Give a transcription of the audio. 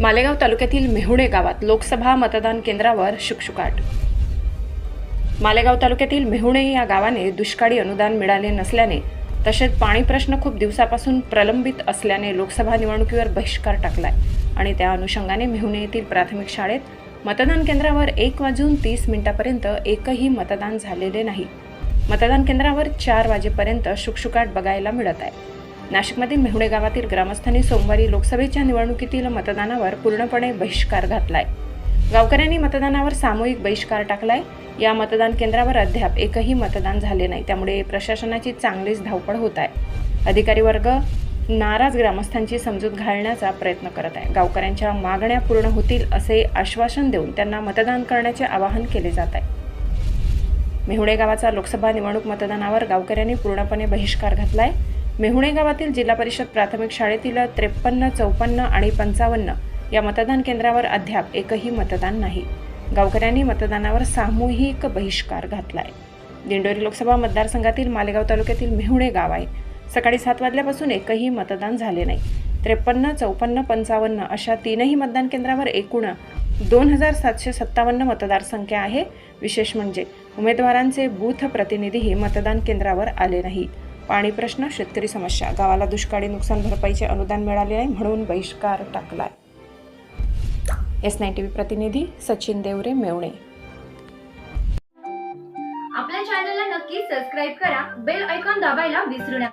मालेगाव तालुक्यातील मेहुणे गावात लोकसभा मतदान केंद्रावर शुकशुकाट. मालेगाव तालुक्यातील मेहुणे या गावाने दुष्काळी अनुदान मिळाले नसल्याने तसेच पाणी प्रश्न खूप दिवसापासून प्रलंबित असल्याने लोकसभा निवडणुकीवर बहिष्कार टाकलाय आणि त्या अनुषंगाने मेहुणे येथील प्राथमिक शाळेत मतदान केंद्रावर एक वाजून तीस मिनिटापर्यंत एकही मतदान झालेले नाही. मतदान केंद्रावर चार वाजेपर्यंत शुकशुकाट बघायला मिळत आहे. नाशिकमधील मेहुणे गावातील ग्रामस्थांनी सोमवारी लोकसभेच्या निवडणुकीतील मतदानावर पूर्णपणे बहिष्कार घातलाय. गावकऱ्यांनी मतदानावर सामूहिक बहिष्कार टाकलाय. या मतदान केंद्रावर अद्याप एकही मतदान झाले नाही. त्यामुळे प्रशासनाची चांगलीच धावपळ होत आहे अधिकारी वर्ग नाराज ग्रामस्थांची समजूत घालण्याचा प्रयत्न करत आहे. गावकऱ्यांच्या मागण्या पूर्ण होतील असे आश्वासन देऊन त्यांना मतदान करण्याचे आवाहन केले जात आहे. मेहुणे गावाचा लोकसभा निवडणूक मतदानावर गावकऱ्यांनी पूर्णपणे बहिष्कार घातलाय. मेहुणे गावातील जिल्हा परिषद प्राथमिक शाळेतील त्रेपन्न चौपन्न आणि पंचावन्न या मतदान केंद्रावर अद्याप एकही मतदान नाही. गावकऱ्यांनी मतदानावर सामूहिक बहिष्कार घातलाय. दिंडोरी लोकसभा मतदारसंघातील मालेगाव तालुक्यातील मेहुणे गाव आहे. सकाळी सात वाजल्यापासून एकही मतदान झाले नाही. त्रेपन्न चौपन्न पंचावन्न अशा तीनही मतदान केंद्रावर एकूण दोन हजार सातशे सत्तावन्न मतदारसंख्या आहे. विशेष म्हणजे उमेदवारांचे बूथ प्रतिनिधीही मतदान केंद्रावर आले नाहीत पाणी प्रश्न शेतकरी समस्या. गावाला दुष्काळी नुकसान भरपाईचे अनुदान मिळाले आहे म्हणून बहिष्कार टाकलाय. एस नाईन टी व्ही प्रतिनिधी सचिन देवरे मेवणे. आपल्या चॅनलला नक्की सबस्क्राईब करा. बेल ऐकॉन दाबायला विसरू नका.